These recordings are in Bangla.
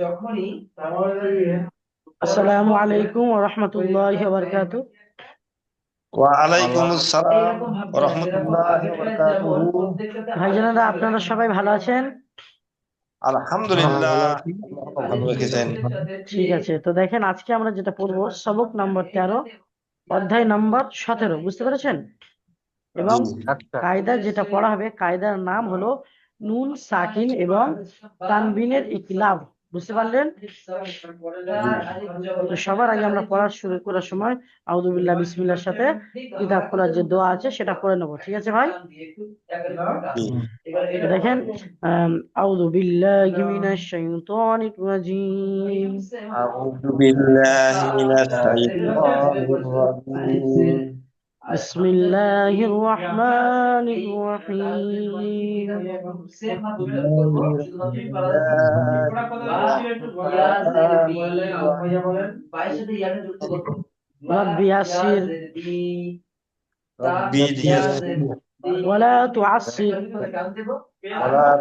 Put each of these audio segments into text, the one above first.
যখনই আসসালামু আলাইকুম ওয়া রাহমাতুল্লাহি ওয়া বারাকাতুহু ওয়ালাইকুম আসসালাম ওয়া রাহমাতুল্লাহি ওয়া বারাকাতুহু ভাইজানেরা আপনারা সবাই ভালো আছেন? আলহামদুলিল্লাহ। ভালো রেখেছেন ঠিক আছে তো দেখেন আজকে আমরা যেটা পড়ব সবক নাম্বার তেরো অধ্যায় নাম্বার সতেরো বুঝতে পেরেছেন? এবং কায়দা যেটা পড়া হবে কায়দার নাম হলো নুন সাকিন এবং তানবিনের ইকলাব। বুঝতে পারলেন? সবার আগে আমরা পড়া শুরু করার সময় আউযুবিল্লাহ বিসমিল্লাহর সাথে কিতাব খোলার যে দোয়া আছে সেটা করে নেব ঠিক আছে ভাই? দেখেন আম, আউযু বিল্লাহি মিনাশ শাইতানির রাজিম। আউযু বিল্লাহি মিনাশ শাইতানির রাজিম। بسم الله الرحمن الرحيم. ربي يسر. ولا تعسر.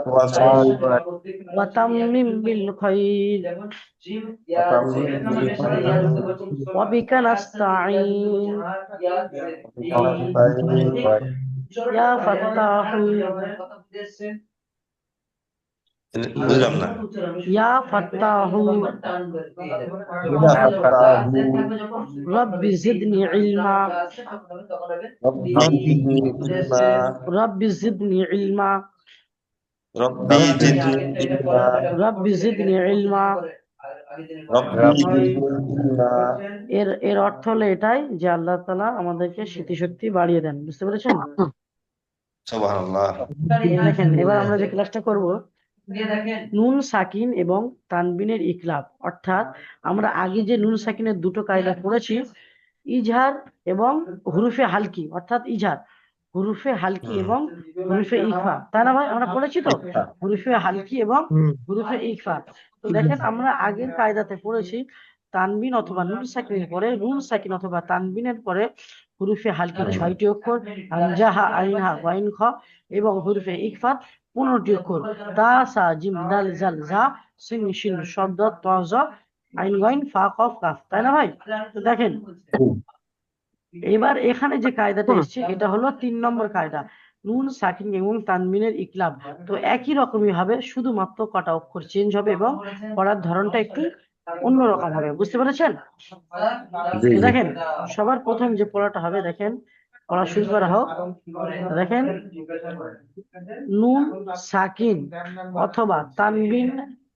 তুআসসির ওয়াতাম্মিম বিল খাইর وبك نستعين يا فتاح বুঝলাম না يا فتاح ইয়া ফাতাহু رب زدني علما রব্বি জিদনি ইলমা رب زدني علما রব্বি জিদনি ইলমা رب زدني علما রব্বি জিদনি ইলমা এর এর অর্থ হলো এটাই যে আল্লাহ তাআলা আমাদেরকে স্মৃতিশক্তি বাড়িয়ে দেন বুঝতে পেরেছেন সুবহানাল্লাহ দেখেন এবার আমরা যে ক্লাসটা করব নুন সাকিন এবং তানবিনের ইকলাব অর্থাৎ আমরা আগে যে নুন সাকিনের দুটো কায়দা পড়েছি ইজহার এবং হুরুফে হালকি অর্থাৎ ইজহার হুরুফে হালকি এবং হুরুফে ইকফা তাই না ভাই আমরা পড়েছি তো? হুরুফে হালকি এবং হুরুফে ইকফা তো দেখেন আমরা আগের কায়দাতে পড়েছি তানবিন অথবা নুন সাকিনের পরে নুন সাকিন অথবা তানবিনের পরে হুরুফে হালকি ছয়টি অক্ষর আনজাহা আইনহা ওয়াইন খ এবং হুরুফে ইকফা পনেরোটি অক্ষর। তা সা জিম দাল জাল জা সিন শিন শব্দ ত জ আইন গাইন ফা কফ কাফ। তাই না ভাই? তো দেখেন এবার এখানে যে কায়দাটা এসেছে এটা হলো তিন নম্বর কায়দা। নুন সাকিন এবং তানবিনের ইকলাব। তো একই রকমই হবে শুধুমাত্র কটা অক্ষর চেঞ্জ হবে এবং পড়ার ধরনটা একটু অন্যরকম হবে। বুঝতে পেরেছেন। দেখেন সবার প্রথম যে পড়াটা হবে দেখেন পড়া শুরু করা হোক। দেখেন নুন সাকিন অথবা তানবিন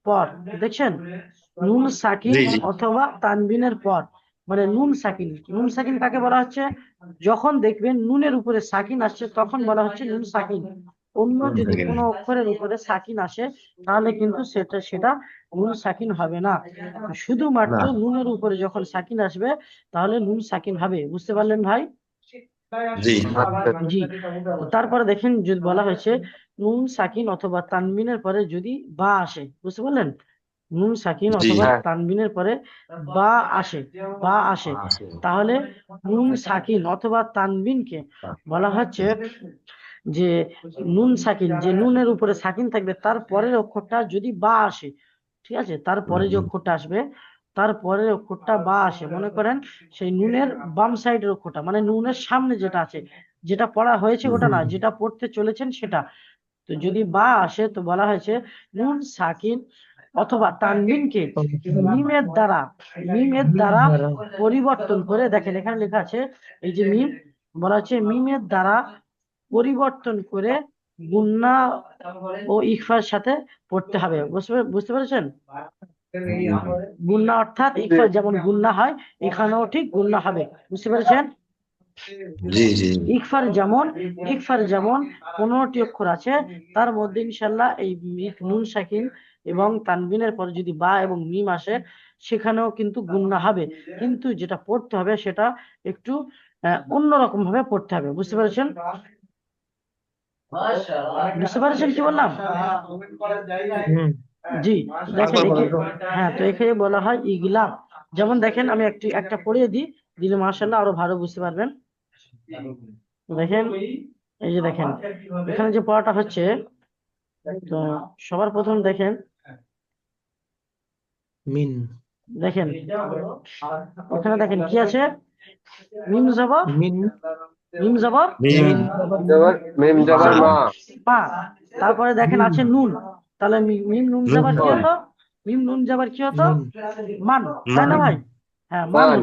পর দেখছেন? নুন সাকিন। অথবা তানবিনের পর। মানে নুন সাকিন নুন সাকিন কাকে বলা হচ্ছে? যখন দেখবেন নুনের উপরে সাকিন আসছে তখন বলা হচ্ছে নুন সাকিন। অন্য যদি। কোনো অক্ষরের উপরে সাকিন আসে তাহলে কিন্তু সেটা সেটা নুন সাকিন হবে না। শুধুমাত্র নুনের উপরে যখন সাকিন আসবে তাহলে নুন সাকিন হবে। বুঝতে পারলেন ভাই? জি। জি। তারপরে দেখেন যদি বলা হয়েছে নুন সাকিন অথবা তানবিনের পরে যদি বা আসে বুঝতে পারলেন? নুন সাকিন। অথবা হ্যাঁ। তানবিনের পরে বা আসে বা আসে। তাহলে নুন সাকিন অথবা তানবিনকে বলা হচ্ছে যে নুন সাকিন যে নুনের উপরে সাকিন থাকবে তার পরের অক্ষরটা যদি বা আসে ঠিক আছে? তারপরে যে অক্ষরটা আসবে তারপরের অক্ষরটা বা আসে। মনে করেন সেই নুনের বাম সাইডের অক্ষরটা মানে নুনের সামনে যেটা আছে যেটা পড়া হয়েছে ওটা না যেটা পড়তে চলেছেন সেটা। তো যদি বা আসে তো বলা হয়েছে নুন সাকিন অথবা তানবিনকে মিমের দ্বারা মিমের দ্বারা পরিবর্তন করে দেখেন এখানে লেখা আছে এই যে মিম বলা হচ্ছে মিমের দ্বারা পরিবর্তন করে গুন্না ও ইকফার সাথে পড়তে হবে। বুঝতে পেরেছেন? গুন্না অর্থাৎ ইকফা যেমন গুন্না হয় এখানেও ঠিক গুন্না হবে। বুঝতে পেরেছেন? ইকফার যেমন ইকফার যেমন পনেরোটি অক্ষর আছে তার মধ্যে ইনশাল্লাহ এই নুন সাকিন এবং তানবিনের পরে যদি বা এবং মিম আসে সেখানেও কিন্তু গুন্না হবে। কিন্তু যেটা পড়তে হবে সেটা একটু আহ, অন্যরকম ভাবে পড়তে হবে। বুঝতে পেরেছেন? বুঝতে পারছেন কি বললাম? জি দেখেন হ্যাঁ তো এখানে বলা হয় ইগলাব। যেমন দেখেন আমি একটি একটা পড়িয়ে দিই দিলে মার্শাল্লাহ আরও ভালো বুঝতে পারবেন। দেখেন এই যে দেখেন এখানে যে পড়াটা হচ্ছে তো সবার প্রথম দেখেন মিন। দেখেন ওখানে দেখেন কি আছে? মিম জবর? মিন। মিম জবর? মিম। জবর মিম জবর মা। মা তারপরে দেখেন আছে নুন। তাহলে মিম নুন জবর কি হতো? মিম নুন জবর কি হতো? মান। তাই না ভাই? হ্যাঁ মান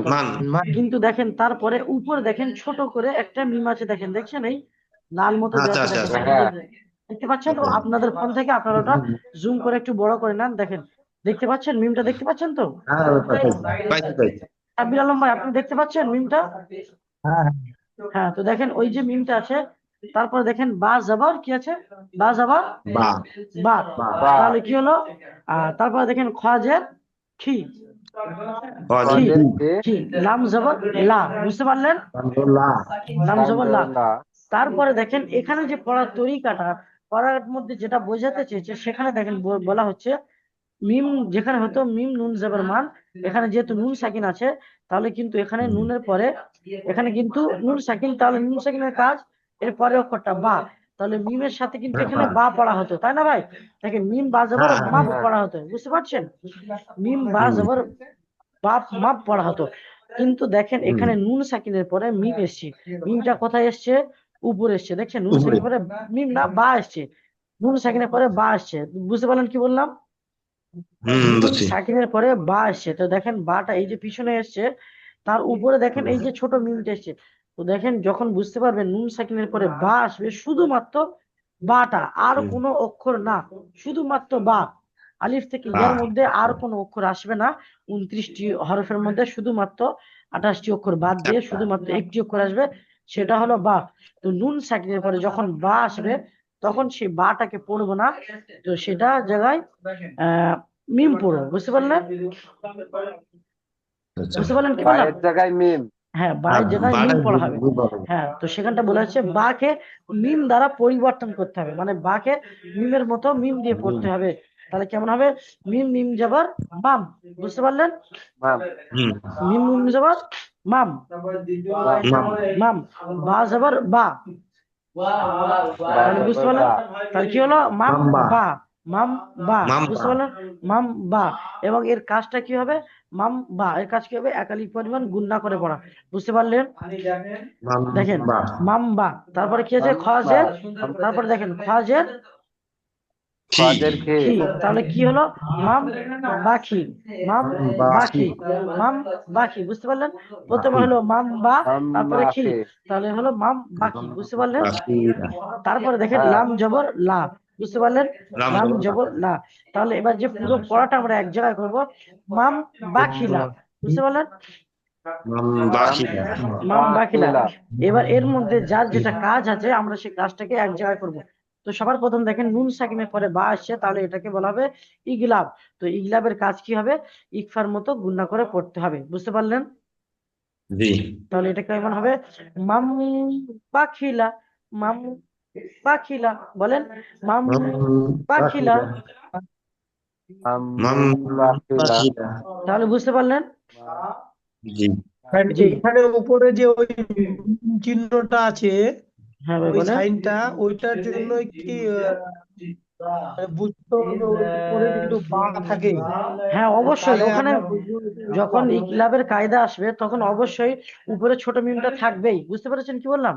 মান। কিন্তু দেখেন তারপরে উপরে দেখেন ছোট করে একটা মিম আছে। দেখেন দেখছেন এই? লাল মতো আচ্ছা, আচ্ছা। হ্যাঁ। দেখতে পাচ্ছেন? তো আপনাদের ফোন থেকে আপনারা ওটা জুম করে একটু বড় করে নেন। দেখেন দেখতে পাচ্ছেন? মিমটা দেখতে পাচ্ছেন তো? হ্যাঁ সাব্বির আলম ভাই আপনি দেখতে পাচ্ছেন মিমটা হ্যাঁ। হ্যাঁ তো দেখেন ওই যে মিমটা আছে তারপরে দেখেন বা জাবার কি আছে? বা জাবার? বা। তাহলে কি হলো? তারপরে দেখেন খাজের খি। লাম জাবার লা। বুঝতে পারলেন? লাম জাবার লা। তারপরে দেখেন এখানে যে পড়ার তরিকাটা পড়ার মধ্যে যেটা বোঝাতে চেয়েছে সেখানে দেখেন ব- বলা হচ্ছে মিম যেখানে হতো মিম নুন জবর মান এখানে যেহেতু নুন সাকিন আছে তাহলে কিন্তু এখানে নুনের পরে এখানে কিন্তু নুন সাকিন তাহলে নুন সাকিনের কাজ এর পরে অক্ষরটা বা। তাহলে মিমের সাথে কিন্তু এখানে বা পড়া হতো তাই না ভাই? দেখেন মিম বা জবর হ্যাঁ, মাপ হ্যাঁ। পড়া হতো বুঝতে পারছেন? মিম বা জবর বাপ মাপ পড়া হতো। কিন্তু দেখেন এখানে নুন সাকিনের পরে মিম এসছে। মিমটা কোথায় এসছে? উপরে এসছে। দেখছেন নুন। সাকিনের পরে মিম না বা এসছে। নুন সাকিনের পরে বা এসছে। বুঝতে পারলেন কি বললাম? হুম বুঝছি। সাকিনের পরে বা এসছে তো দেখেন বাটা এই যে পিছনে এসছে তার উপরে দেখেন এই যে ছোট মিমটা এসছে তো দেখেন যখন বুঝতে পারবেন নুন সাকিনের পরে বা আসবে শুধুমাত্র বাটা আর কোনো অক্ষর না শুধুমাত্র বা। আলিফ থেকে। ইয়ার মধ্যে আর কোনো অক্ষর আসবে না উনত্রিশটি হরফের মধ্যে শুধুমাত্র আঠাশটি অক্ষর বাদ দিয়ে শুধুমাত্র একটি অক্ষর আসবে সেটা হলো বা তো নুন সাকিনের পরে যখন বা আসবে তখন সেই বাটাকে পড়ব না। তো সেটা জায়গায় আহ মিম পড়ো বুঝতে পারলেন? আচ্ছা। বুঝতে পারলেন কি বললাম? জায়গায় মিম হ্যাঁ বায়ের জায়গায় মিম পড়া হবে। হ্যাঁ তো সেখানটা বলা হচ্ছে বাকে মিম দ্বারা পরিবর্তন করতে হবে। মানে বাকে মিমের মতো মিম দিয়ে পড়তে হবে। তাহলে কেমন হবে? মিম মিম যাবার মাম বুঝতে পারলেন? মাম মিম মিম যাবার মাম মাম মাম বা যাবার বা। বুঝতে পারলাম? তাহলে কি হলো? মাম বা। মাম বা। বুঝতে। পারলেন মাম বা। এবং এর কাজটা কি হবে? মাম বা। এর কাজ কি হবে? একালিক পরিমাণ গুণনা করে পড়া। বুঝতে পারলেন? দেখেন। মাম বা। তারপরে কি আছে? খাজের তারপরে দেখেন। খাজের তাহলে কি হলো? মাম বাখি মাম বাখি মাম বাখি বুঝতে পারলেন? প্রথমে হলো মাম বা তারপরে কি তাহলে হলো মাম বাকি বুঝতে পারলেন? তারপরে দেখেন। লাম জবর লা বুঝতে পারলেন? লাম জবর লা। তাহলে এবার যে পুরো পড়াটা আমরা এক জায়গায় করব মাম বাখিলা বুঝতে পারলেন? মাম বাখিলা বাখিলা। এবার এর মধ্যে যার যেটা কাজ আছে আমরা সেই কাজটাকে এক জায়গায় করব। তো সবার প্রথম দেখেন নুন সাকিনের পরে বা আসছে তাহলে এটাকে বলা হবে ইগলাব। তো ইগলাবের কাজ কি হবে? ইকফার মতো গুণনা করে পড়তে হবে বুঝতে পারলেন? জি। তাহলে এটা কেমন হবে? মাম পাখিলা মাম পাখিলা বলেন? মাম পাখিলা। তাহলে বুঝতে পারলেন? জি। জি। এখানে উপরে যে ওই চিহ্নটা আছে হ্যাঁ ভাই ওই বলেন। সাইনটা ওইটার জন্য কি আহ, মানে বুঝতে হবে ওর উপরে কিন্তু বা থাকে। হ্যাঁ অবশ্যই। তাহলে ওখানে আমরা বুঝব যখন ইকলাবের কায়দা আসবে তখন অবশ্যই উপরে ছোট মিমটা থাকবেই। বুঝতে পেরেছেন কি বললাম?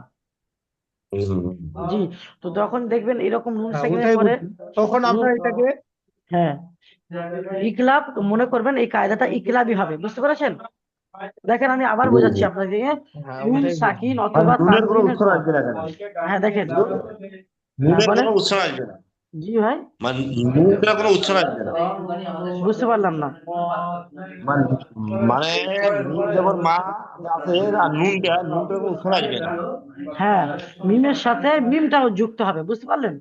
জি তো তখন দেখবেন এরকম নুন হ্যাঁ, সাকিনের ওটাই পরে বুঝব। তখন আমরা এটাকে হ্যাঁ। ইকলাব মনে করবেন এই কায়দাটা ইকলাবই হবে। বুঝতে পেরেছেন? দেখেন আমি আবার বোঝাচ্ছি আপনাকে। হ্যাঁ, নুন সাকিন অথবা? হ্যাঁ দেখেন। জি ভাই। মানে নুনটা কোনো উচ্চারণ আসবে না। বুঝতে পারলাম না। মানে মানে নুন যেমন মা আছে আর নুনটা নুনটা কোনো উচ্চারণ আসবে না। হ্যাঁ মিমের সাথে মিমটাও যুক্ত হবে বুঝতে পারলেন?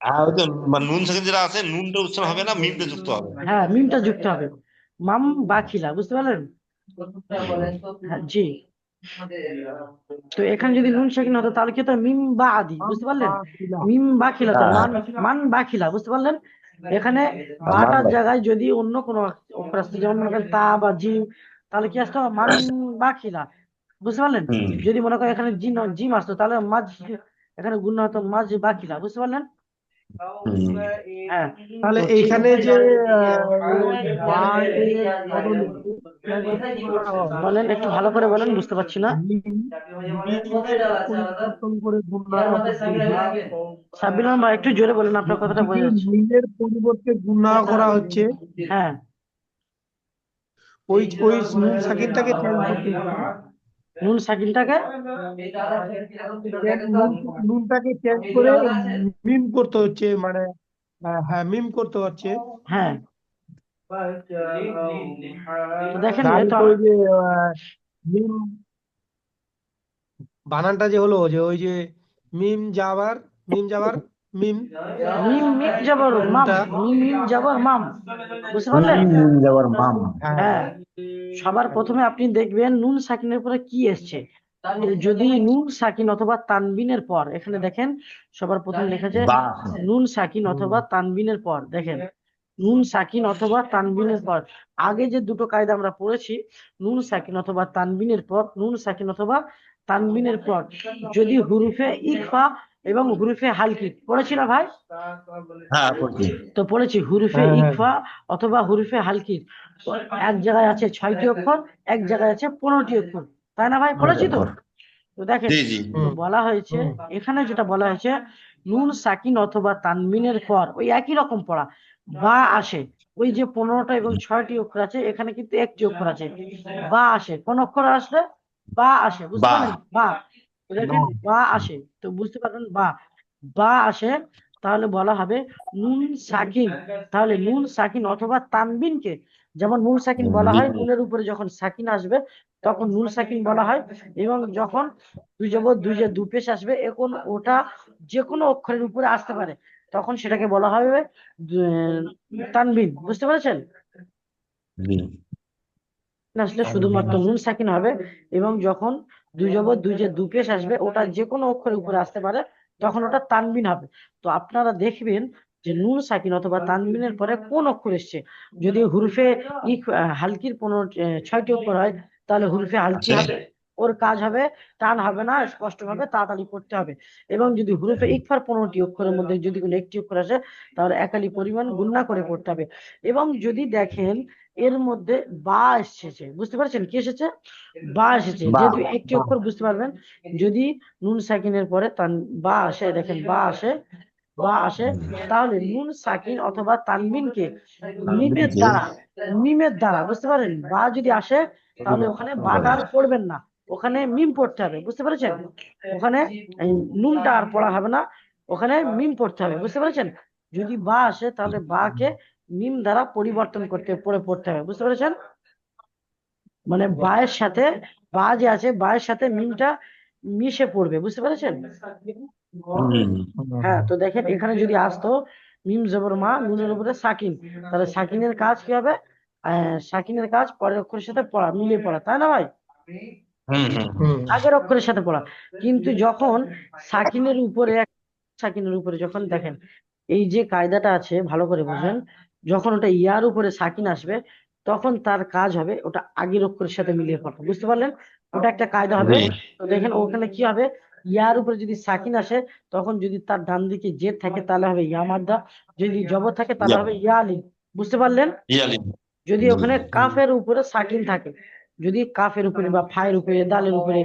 আর ওই মানে নুন যেটা আছে নুনটা উচ্চারণ হবে না মিমটা যুক্ত হবে। হ্যাঁ মিমটা যুক্ত হবে। মাম বাখিলা বুঝতে পারলেন? হ্যাঁ, জি। তো এখানে যদি নুন সাকিন হতো তাহলে কি হতো মিম বা আদি বুঝতে পারলেন? মিম বাখিলা তো মান মান বাখিলা বুঝতে পারলেন? এখানে বাটার জায়গায় যদি অন্য কোনো অক্ষর আসতো যেমন মনে করেন তা বা জিম তাহলে কি আসতো মান বা খিলা বুঝতে পারলেন। যদি মনে করেন এখানে জিম জিম আসতো তাহলে মাঝ এখানে গুণ হতো মাঝ বাখিলা বুঝতে পারলেন। হ্যাঁ তাহলে তো এইখানে যে এর বদলে বলেন একটু ভালো করে বলেন বুঝতে পারছি না। সাব্বির ভাই একটু জোরে বলেন আপনার কথাটা বোঝা যাচ্ছে। মিমের পরিবর্তে গুণনা করা হচ্ছে। হ্যাঁ। ওই ওই নুন সাকিনটাকে চেঞ্জ করতে। নুন নুন- নুনটাকে চেঞ্জ করে মিম করতে হচ্ছে মানে হ্যাঁ মিম করতে হচ্ছে। হ্যাঁ। দেখেন যে মিম বানানটা যে হলো যে ওই যে মিম যাবার মিম যাবার মিম। মিম মিম যাবর মাম। মিম মিম যাবর মাম। বুঝতে পারলেন? হুম, যাবার মাম। হ্যাঁ। হ্যাঁ। সবার প্রথমে আপনি দেখবেন নুন সাকিনের পরে কি এসছে। যদি নুন সাকিন অথবা তানবিনের পর এখানে দেখেন সবার প্রথমে লেখা আছে নুন সাকিন অথবা তানবিনের পর দেখেন। নুন সাকিন অথবা তানবিনের পর। আগে যে দুটো কায়দা আমরা পড়েছি নুন সাকিন অথবা তানবিনের পর নুন সাকিন অথবা তানবিনের পর। যদি হুরুফে ইকফা এবং হুরুফে হালকি। পড়েছি না ভাই? হ্যাঁ তো পড়েছি হুরুফে হ্যাঁ, হ্যাঁ। ইকফা অথবা হুরুফে হালকির এক জায়গায় আছে ছয়টি অক্ষর এক জায়গায় আছে পনেরোটি অক্ষর। তাই না ভাই? পড়েছি তো? তো দেখেন জি জি। তো বলা হয়েছে এখানে যেটা বলা হয়েছে নুন সাকিন অথবা তানমিনের পর ওই একই রকম পড়া। বা আসে ওই যে পনেরোটা এবং ছয়টি অক্ষর আছে এখানে কিন্তু একটি অক্ষর আছে। বা আসে কোন অক্ষর আসলে? বা আসে বুঝতে বা। পারলেন? বা। দেখেন বা আসে তো বুঝতে পারবেন বা বা আসে তাহলে বলা হবে নুন সাকিন। তাহলে নুন সাকিন অথবা তানবিনকে যেমন নুন সাকিন বলা হয় নুনের উপরে যখন সাকিন আসবে তখন নুন সাকিন বলা হয় এবং যখন দুই জবর দুই যে দু পেশ আসবে এখন ওটা যে কোনো অক্ষরের উপরে আসতে পারে তখন সেটাকে বলা হবে তানবিন। বুঝতে পেরেছেন? না আসলে শুধুমাত্র নুন সাকিন হবে এবং যখন দুই জবর দুই যে দু পেশ আসবে ওটা যে কোনো অক্ষরের উপরে আসতে পারে তখন ওটা তানবিন হবে। তো আপনারা দেখবেন যে নুন সাকিন অথবা তানবিনের পরে কোন অক্ষর এসছে? যদি হুরফে হালকির পনেরো ছয়টি অক্ষর হয় তাহলে হুরফে হালকি আচ্ছা। হবে ওর কাজ হবে টান হবে না স্পষ্ট ভাবে তাড়াতাড়ি পড়তে হবে। এবং যদি হুরুফে ইকফার পনেরোটি অক্ষরের মধ্যে যদি কোনো একটি অক্ষর আসে তাহলে একালি পরিমাণ গুণনা করে পড়তে হবে। এবং যদি দেখেন এর মধ্যে বা এসেছে। বুঝতে পারছেন কি এসেছে? বা এসেছে। বা, যেহেতু একটি অক্ষর বুঝতে পারবেন যদি নুন সাকিনের পরে তান বা আসে দেখেন বা আসে বা আসে তাহলে নুন সাকিন অথবা তানবিনকে মিমের দ্বারা মিমের দ্বারা বুঝতে পারেন? বা যদি আসে তাহলে ওখানে বাটা আর পড়বেন না। ওখানে মিম পড়তে হবে বুঝতে পেরেছেন? ওখানে নুনটা আর পড়া হবে না। ওখানে মিম পড়তে হবে বুঝতে পেরেছেন? যদি বা আসে তাহলে বাকে মিম দ্বারা পরিবর্তন করতে পড়ে পড়তে হবে বুঝতে পেরেছেন? মানে বায়ের সাথে বা যে আছে বায়ের সাথে মিমটা মিশে পড়বে বুঝতে পেরেছেন? হ্যাঁ তো দেখেন এখানে যদি আসতো মিম জবর মা নুনের উপরে সাকিন তাহলে সাকিনের কাজ কি হবে? সাকিনের কাজ পরের অক্ষরের সাথে পড়া মিলিয়ে পড়া তাই না ভাই? আগের অক্ষরের সাথে পড়া। কিন্তু যখন সাকিনের উপরে সাকিনের উপরে যখন দেখেন এই যে কায়দাটা আছে ভালো করে বুঝেন যখন ওটা ইয়ার উপরে সাকিন আসবে তখন তার কাজ হবে ওটা আগের অক্ষরের সাথে মিলিয়ে পড়া বুঝতে পারলেন? ওটা একটা কায়দা হবে। তো দেখেন ওখানে কি হবে? ইয়ার উপরে যদি সাকিন আসে তখন যদি তার ডান দিকে জেদ থাকে তাহলে হবে ইয়া মাদ্দা। যদি জবর থাকে তাহলে হবে ইয়া আলিফ বুঝতে পারলেন? যদি ওখানে কাফের উপরে সাকিন থাকে যদি কাফের উপরে বা ফায়ের উপরে দালের উপরে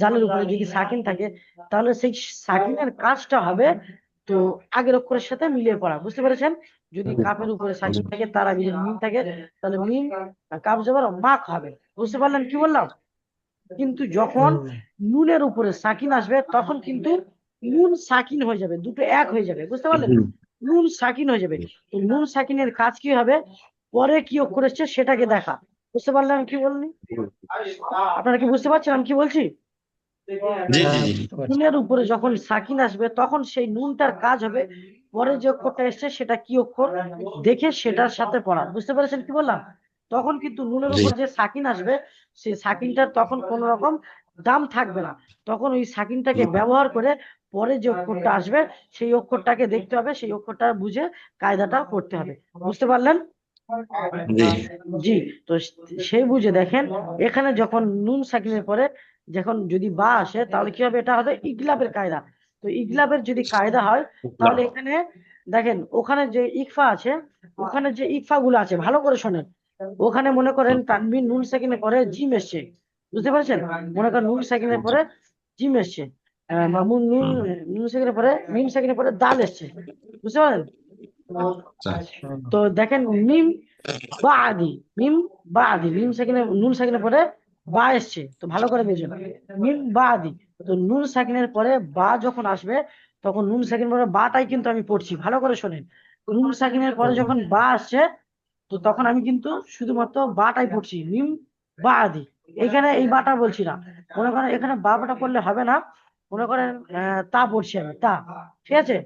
জালের উপরে যদি সাকিন থাকে তাহলে সেই সাকিনের কাজটা হবে তো আগের অক্ষরের সাথে মিলিয়ে পড়া বুঝতে পেরেছেন? যদি কাপের উপরে সাকিন থাকে তার আগে যদি মিম থাকে তাহলে মিম কাফ জবর মাক হবে। বুঝতে পারলেন কি বললাম? কিন্তু যখন নুনের উপরে সাকিন আসবে তখন কিন্তু নুন সাকিন হয়ে যাবে দুটো এক হয়ে যাবে বুঝতে পারলেন? নুন সাকিন হয়ে যাবে। তো নুন সাকিনের কাজ কি হবে? পরে কি অক্ষর এসছে সেটাকে দেখা। বুঝতে পারলেন আমি কি বললি আপনারা কি বুঝতে পারছেন আমি কি বলছি? জি জি জি। নুনের উপরে যখন সাকিন আসবে তখন সেই নুনটার কাজ হবে পরে যে অক্ষরটা এসছে সেটা কি অক্ষর? দেখে সেটার সাথে পড়া। বুঝতে পেরেছেন কি বললাম? তখন কিন্তু নুনের। উপর যে সাকিন আসবে সেই সাকিনটার তখন কোন রকম দাম থাকবে না। তখন ওই সাকিনটাকে ব্যবহার করে পরে যে অক্ষরটা আসবে সেই অক্ষরটাকে দেখতে হবে সেই অক্ষরটা বুঝে কায়দাটা করতে হবে। বুঝতে পারলেন? জি। জি তো সেই বুঝে দেখেন এখানে যখন নুন সাকিনের পরে যখন যদি বা আসে তাহলে কি হবে? এটা হবে ইগলাবের কায়দা। তো ইগলাবের যদি কায়দা হয় তাহলে এখানে দেখেন ওখানে যে ইকফা আছে ওখানে যে ইকফা গুলো আছে ভালো করে শোনেন। ওখানে মনে করেন তানবিন নুন সেকেন্ডের পরে জিম এসছে। বুঝতে পারছেন? মনে করেন নুন সেকেন্ডের পরে জিম এসছে। মামুন নুন নুন সেকেন্ডের পরে মিম পরে দাল এসছে। বুঝতে আচ্ছা। তো দেখেন মিম বা আদি মিম বা আদি মিম সাকিনে নুন সাকিনের পরে বা এসছে। তো ভালো করে বুঝুন। মিম বা আদি। তো নুন সাকিনের পরে বা যখন আসবে তখন নুন সাকিনের পরে বাটাই কিন্তু আমি পড়ছি। ভালো করে শোনেন। নুন সাকিনের পরে যখন বা আসছে তো তখন আমি কিন্তু শুধুমাত্র বাটাই পড়ছি মিম বা আদি। এখানে এই বাটা বলছি না। মনে করেন এখানে বা বাটা পড়লে হবে না মনে করেন আহ, তা পড়ছি আমি তা। ঠিক আছে?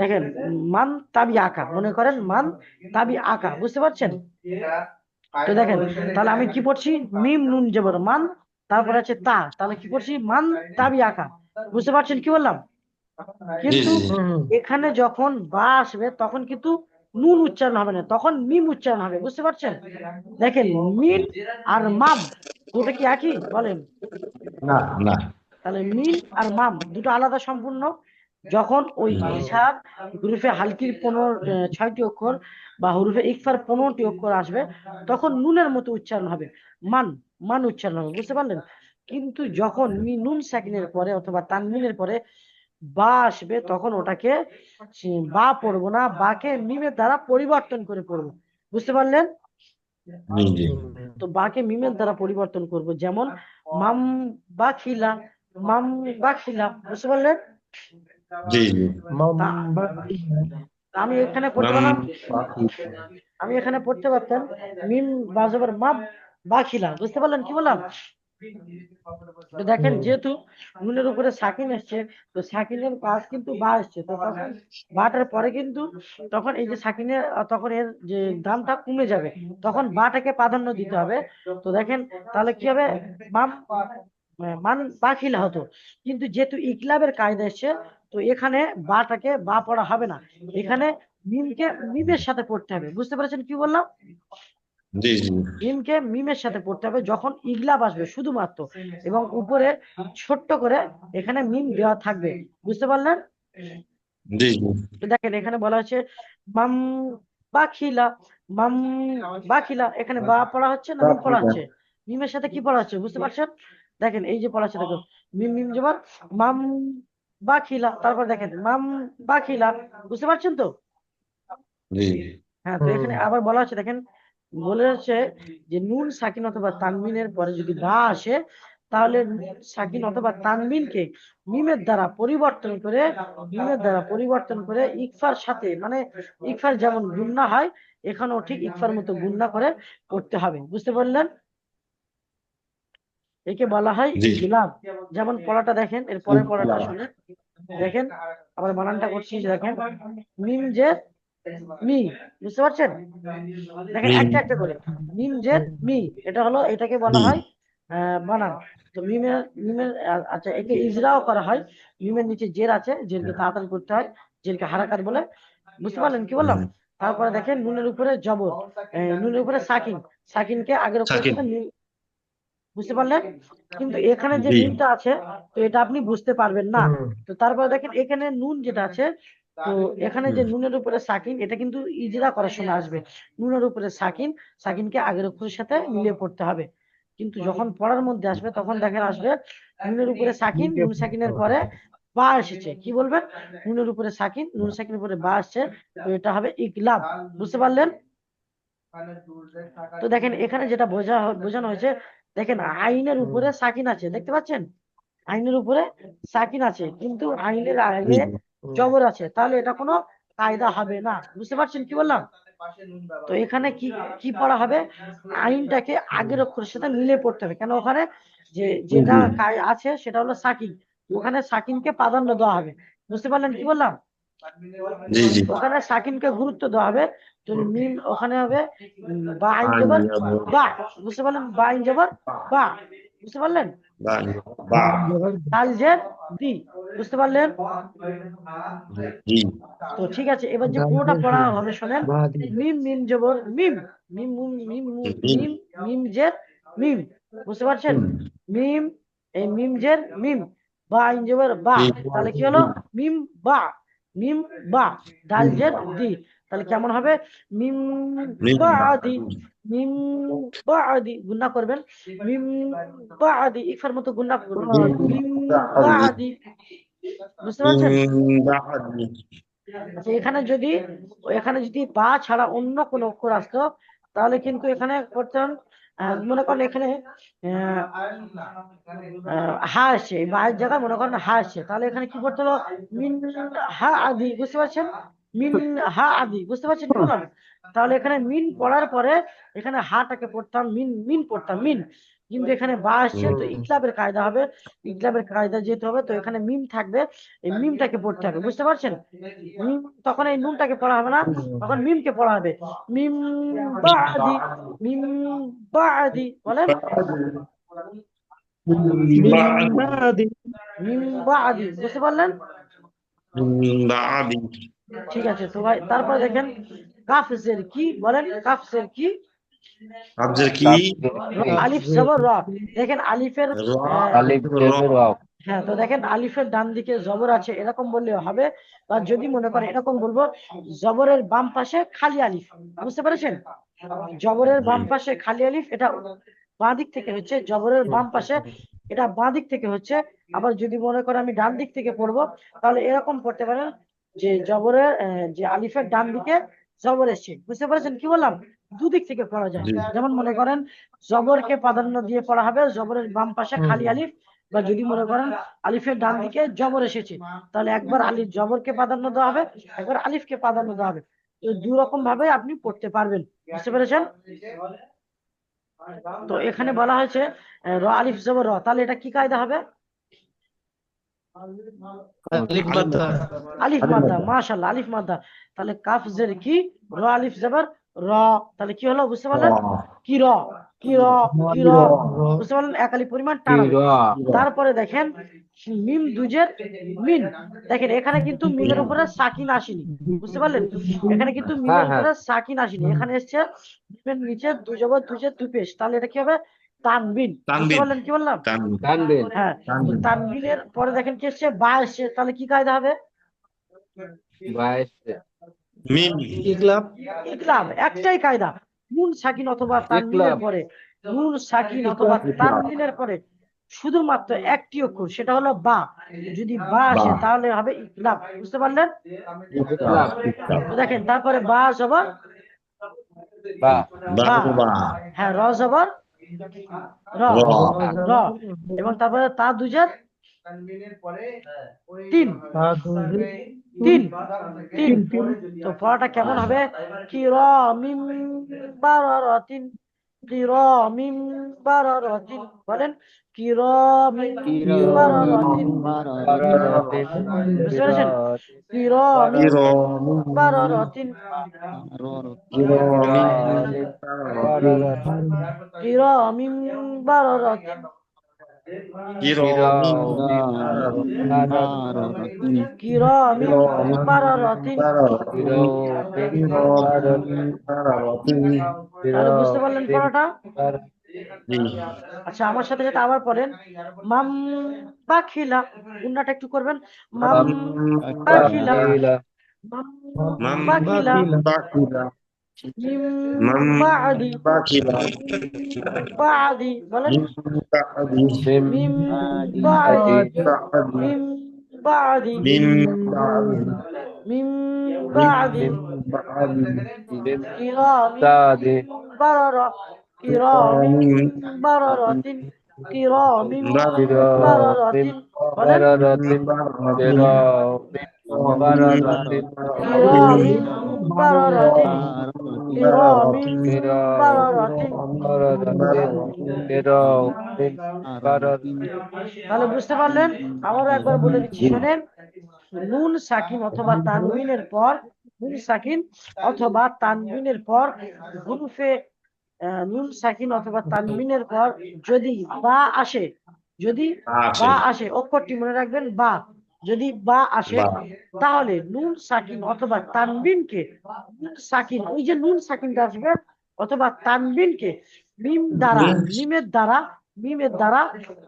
দেখেন মান তাবি আঁকা মনে করেন মান তাবি আঁকা বুঝতে পারছেন? তো দেখেন তাহলে আমি কি পড়ছি? মিম নুন জবর মান তারপরে আছে তা তাহলে কি করছি? মান তাবি আঁকা বুঝতে পারছেন কি বললাম? কিন্তু এখানে যখন বা আসবে তখন কিন্তু নুন উচ্চারণ হবে না তখন মিম উচ্চারণ হবে বুঝতে পারছেন? দেখেন মিম আর মাম দুটো কি একই? বলেন। না না। তাহলে মিম আর মাম দুটো আলাদা সম্পূর্ণ। যখন ওই ইশার হুরুফে হালকির পনেরো ছয়টি অক্ষর বা হুরুফে ইকফার পনেরোটি অক্ষর আসবে তখন নুনের মতো উচ্চারণ হবে। মান মান উচ্চারণ হবে বুঝতে পারলেন? কিন্তু যখন মি নুন সাকিনের পরে অথবা তানমিনের পরে বা আসবে তখন ওটাকে বা পড়ব না বাকে মিমের দ্বারা পরিবর্তন করে পড়ব। বুঝতে পারলেন? তো বাকে মিমের দ্বারা পরিবর্তন করব যেমন মাম বা খিলা মাম বা খিলা বুঝতে পারলেন? জি জি। আমি এখানে পড়তে পারলাম আমি এখানে পড়তে পারতাম। মিম বাজবার মাম বা খিলা বুঝতে পারলেন কি বললাম? দেখেন যেহেতু নুনের উপরে সাকিন এসছে তো সাকিনের কাজ কিন্তু বা এসছে। তো তখন বাটার পরে কিন্তু তখন এই যে সাকিনের তখন এর যে দামটা কমে যাবে তখন বাটাকে প্রাধান্য দিতে হবে। তো দেখেন তাহলে কি হবে? আহ, মান বাখিলা হতো। কিন্তু যেহেতু ইকলাবের কায়দা এসছে তো এখানে বাটাকে বা পড়া হবে না। এখানে মিমকে মিমের সাথে পড়তে হবে। বুঝতে পেরেছেন কি বললাম? মিমকে মিমের সাথে পড়তে হবে যখন ইগলাব আসবে শুধুমাত্র। এবং উপরে ছোট্ট করে এখানে মিম দেওয়া থাকবে। বুঝতে পারলেন? দেখেন এখানে বলা হচ্ছে মাম বাখিলা মাম বাখিলা। এখানে বা পড়া হচ্ছে না মিম পড়া হচ্ছে? মিমের সাথে কি পড়া হচ্ছে? বুঝতে পারছেন? দেখেন এই যে পড়া হচ্ছে মিম মিম জবর মাম বাখিলা তারপর দেখেন মাম বাখিলা বুঝতে পারছেন তো? হ্যাঁ তো এখানে আবার বলা হচ্ছে দেখেন বলে হচ্ছে যে নুন সাকিন অথবা তানবিনের পরে যদি বা আসে তাহলে সাকিন অথবা তানবিনকে মিমের দ্বারা পরিবর্তন করে মিমের দ্বারা পরিবর্তন করে ইকফার সাথে মানে ইকফার যেমন গুন্না হয় এখানেও ঠিক ইকফার মতো গুন্না করে করতে হবে বুঝতে পারলেন? একে বলা হয় জি। যেমন পড়াটা দেখেন এর পরের পড়াটা শুনে দেখেন আবার বানানটা করছি দেখেন মিম যে মি বুঝতে পারছেন? দেখেন একটা একটা করে। মিম জের মি এটা হলো এটাকে বলা হয় বানান। তো মিমের মিমের আচ্ছা একে ইজরাও করা হয়। মিমের নিচে জের আছে জেরকে তাড়াতাড়ি করতে হয় জেরকে হারাকাত বলে। বুঝতে পারলেন কি বললাম? তারপরে দেখেন নুনের উপরে জবর নুনের উপরে সাকিন। সাকিনকে আগের উপরে বুঝতে পারলেন? কিন্তু এখানে যে নুনটা আছে তো এটা আপনি বুঝতে পারবেন না। তো তারপরে দেখেন এখানে নুন যেটা আছে তো এখানে যে নুনের উপরে সাকিন এটা কিন্তু ইজরা করার সময় আসবে। নুনের উপরে সাকিন সাকিনকে আগের অক্ষরের সাথে মিলিয়ে পড়তে হবে। কিন্তু যখন পড়ার মধ্যে আসবে তখন দেখেন আসবে নুনের উপরে সাকিন নুন সাকিনের পরে বা এসেছে। কি বলবেন? নুনের উপরে সাকিন নুন সাকিনের উপরে বা আসছে তো এটা হবে ইকলাব। বুঝতে পারলেন? তো দেখেন এখানে যেটা বোঝা বোঝানো হয়েছে দেখেন আইনের উপরে সাকিন আছে দেখতে পাচ্ছেন? আইনের উপরে সাকিন আছে কিন্তু আইনের আগে জবর আছে তাহলে এটা কোনো কায়দা হবে না। বুঝতে পারছেন কি বললাম? তো এখানে কি কি পড়া হবে? আইনটাকে আগের অক্ষরের সাথে মিলে পড়তে হবে। কেন ওখানে? যে যেটা আছে সেটা হলো সাকিন। ওখানে সাকিনকে প্রাধান্য দেওয়া হবে। বুঝতে পারলেন কি বললাম? জি জি। ওখানে সাকিনকে গুরুত্ব দেওয়া হবে তো মিম ওখানে হবে বা আইন জবর বা বুঝতে পারলেন? বা আইন জবর বা বুঝতে পারলেন? দি বুঝতে তো ঠিক আছে এবার যে পুরোটা পড়া হবে শোনেন। মিম মিম জবর মিম মিম মিম মিম মিম জের মিম বুঝতে পারছেন? মিম এই মিম জের মিম বা আইন জবর বা তাহলে কি হলো? মিম বা। মিম বা ডাল জের দি। তাহলে কেমন হবে? মিম বা আদি মিম বাদি গুণা করবেন। মিম বা আদি ইফার মতো গুণা করবেন। মিম বাদি বুঝতে পারছেন? আচ্ছা এখানে যদি এখানে যদি বা ছাড়া অন্য কোনো অক্ষর আসতো তাহলে কিন্তু এখানে করতেন মনে করেন এখানে হা আসে বায়ের জায়গায় মনে করেন হা আসে তাহলে এখানে কি করতে হলো? মিন হা আদি, বুঝতে পারছেন? মিন হা আদি, বুঝতে পারছেন তাহলে এখানে মিন পড়ার পরে এখানে হাটাকে পড়তাম, মিন মিন পড়তাম, মিন। কিন্তু এখানে বা আসছে তো ইকলাবের কায়দা হবে ইকলাবের কায়দা যেহেতু হবে তো এখানে মিম থাকবে এই মিমটাকে পড়তে হবে বুঝতে পারছেন? মিম তখন এই নুনটাকে পড়া হবে না তখন মিমকে পড়া হবে মিম বাদি মিম বাদি বলেন। মিম বাদি বুঝতে পারলেন? ঠিক আছে তো ভাই তারপরে দেখেন কাফের কি বলেন কাফের কি? আব্জের কি? আলিফ জবর র দেখেন আলিফের আলিফ হ্যাঁ তো দেখেন আলিফের ডান দিকে জবর আছে এরকম বললেও হবে। বা যদি মনে করেন এরকম বলব জবরের বাম পাশে খালি আলিফ। বুঝতে পেরেছেন? জবরের বাম পাশে খালি আলিফ এটা বাঁ দিক থেকে হচ্ছে জবরের বাম পাশে এটা বাঁ দিক থেকে হচ্ছে। আবার যদি মনে করে আমি ডান দিক থেকে পড়ব তাহলে এরকম পড়তে পারেন যে জবরের আহ, যে আলিফের ডান দিকে জবর এসছে। বুঝতে পেরেছেন কি বললাম? দুদিক থেকে পড়া যায়। যেমন মনে করেন জবরকে প্রাধান্য দিয়ে পড়া হবে জবরের বাম পাশে খালি আলিফ বা যদি মনে করেন আলিফের ডান দিকে জবর এসেছে তাহলে একবার আলিফ জবরকে প্রাধান্য দেওয়া হবে একবার আলিফকে প্রাধান্য দেওয়া হবে। তো দু রকম ভাবে আপনি পড়তে পারবেন। বুঝতে পেরেছেন? তো এখানে বলা হয়েছে র আলিফ জবর র তাহলে এটা কি কায়দা হবে? আলিফ মাদ্দা। মাশাআল্লাহ আলিফ মাদ্দা। তাহলে কাফ জের কি? র আলিফ জবর র তাহলে কি হলো? বুঝতে পারলেন? কি র? কি র? কি র? বুঝতে পারলেন? এক আলিফ পরিমাণ টান। তারপরে দেখেন মিম দুজের মিন। দেখেন এখানে কিন্তু মিমের উপরে সাকিন আসেনি। বুঝতে পারলেন? এখানে কিন্তু মিমের হ্যাঁ, হ্যাঁ। উপরে সাকিন আসেনি। এখানে এসছে মিমের নিচে দুজবর দুজের দুই পেশ তাহলে এটা কি হবে? তানবিন। বুঝতে পারলেন কি বললাম? তানবিন। তানবিন। হ্যাঁ তানবিনের পরে দেখেন কি এসছে? বা এসছে। তাহলে কি কায়দা হবে? বাইশ ইকলাব ইকলাব একটাই কায়দা। নুন সাকিন অথবা তানবিনের পরে নুন সাকিন অথবা তানবিনের পরে শুধুমাত্র একটি অক্ষর সেটা হলো বা। যদি বা আসে তাহলে হবে ইকলাব বুঝতে পারলেন? দেখেন তারপরে বা জবর। বা। বাবা হ্যাঁ র জবর। র। এবং তারপরে তা দুজার তিন। তিন। তিন। তো পড়াটা কেমন হবে? কি র মিম বারো তিন। কি বারো র বলেন? কি র মিম বারো র তিন। বুঝতে পেরেছেন কি র মিম ইর বুঝতে পারলেন আচ্ছা আমার সাথে সাথে আবার পড়েন মাম পাখিলা উন্নাটা একটু করবেন মাম পাখিলা মাম পাখিলা বাকিলা মিম মাম বাদি বাকিলা বাদি বলেন মিন মিম বাদি বাদি বাদি মিম বাদি মিন মিম বাদি বাদি কিরামিন তাহলে বুঝতে পারলেন? আবারও একবার বলে দিচ্ছি শোনেন। নুন সাকিন অথবা তানবিনের পর নুন সাকিন অথবা তানবিনের পর হুরুফে আহ, নুন সাকিন অথবা তানবিনের পর যদি বা আসে যদি বা আসে অক্ষরটি মনে রাখবেন বা। যদি বা আসে তাহলে নুন সাকিন অথবা তানবিনকে সাকিন ওই যে নুন সাকিনটা আসবে অথবা তানবিনকে মিম দ্বারা মিমের দ্বারা মিমের দ্বারা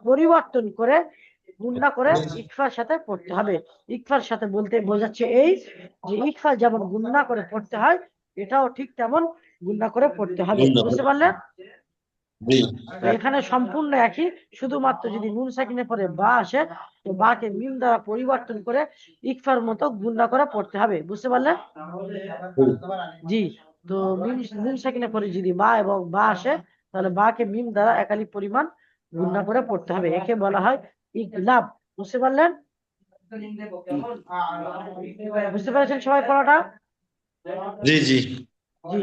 পরিবর্তন করে গুন্ডা করে ইকফার সাথে পড়তে হবে। ইকফার সাথে বলতে বোঝাচ্ছে এই যে ইকফা যেমন গুণনা করে পড়তে হয় এটাও ঠিক তেমন গুণনা করে পড়তে হবে। বুঝতে পারলেন? এখানে সম্পূর্ণ একই শুধুমাত্র যদি নুন সাকিনের পরে বা আসে তো বাকে মিম দ্বারা পরিবর্তন করে ইকফার মতো গুণনা করে পড়তে হবে বুঝতে পারলে জি তো মিম নুন সাকিনের পরে যদি বা এবং বা আসে তাহলে বাকে মিম দ্বারা একালি পরিমাণ গুণনা করে পড়তে হবে একে বলা হয় ইকলাব বুঝতে পারলেন? বুঝতে পেরেছেন সবাই পড়াটা? জি জি। জি।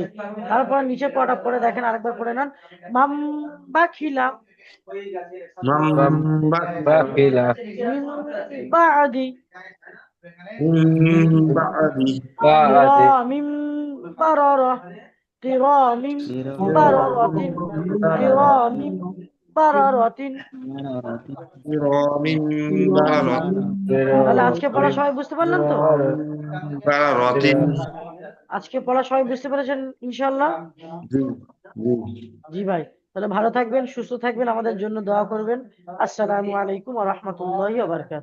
তারপর নিচে পড়ে দেখেন আরেকবার পড়ে নেন। মাম বা খিলা। মাম বা বাকিলা মিন বাদি বাদি বাদি বারারা কিরামিন তাহলে আজকে পড়া সবাই বুঝতে পারলেন তো? বারারাতিন আজকে পড়া সবাই বুঝতে পেরেছেন ইনশাল্লাহ জি ভাই তাহলে ভালো থাকবেন সুস্থ থাকবেন আমাদের জন্য দোয়া করবেন। আসসালামু আলাইকুম ওয়া বারাকাতুহু।